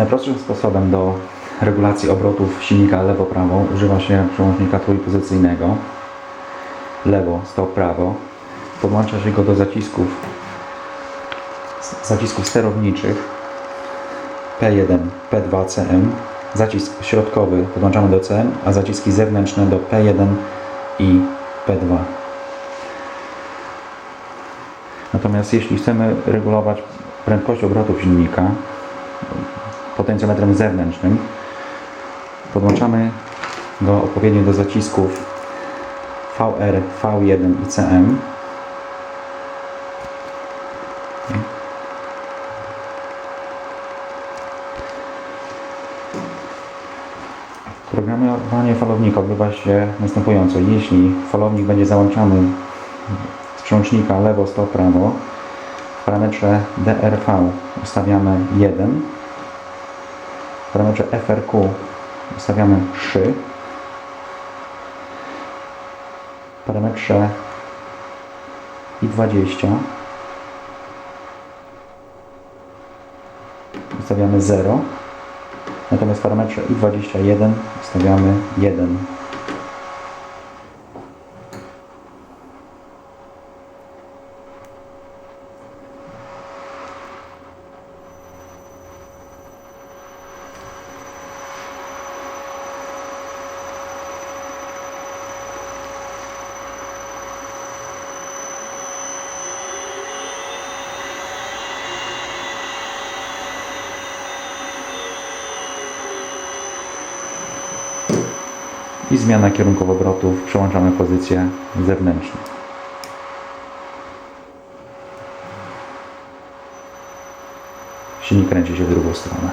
Najprostszym sposobem do regulacji obrotów silnika lewo-prawo używa się przełącznika trójpozycyjnego. Lewo, stop, prawo. Podłącza się go do zacisków, zacisków sterowniczych P1, P2, CM. Zacisk środkowy podłączamy do CM, a zaciski zewnętrzne do P1 i P2. Natomiast jeśli chcemy regulować prędkość obrotów silnika potencjometrem zewnętrznym, podłączamy go odpowiednio do zacisków VR, V1 i CM. Programowanie falownika odbywa się następująco. Jeśli falownik będzie załączany z przełącznika lewo, stop, prawo, w parametrze DRV ustawiamy 1, w parametrze FRQ ustawiamy 3, w parametrze I20 ustawiamy 0, natomiast w parametrze I21 ustawiamy 1. i zmiana kierunków obrotów przełączamy pozycję zewnętrzną. Silnik kręci się w drugą stronę.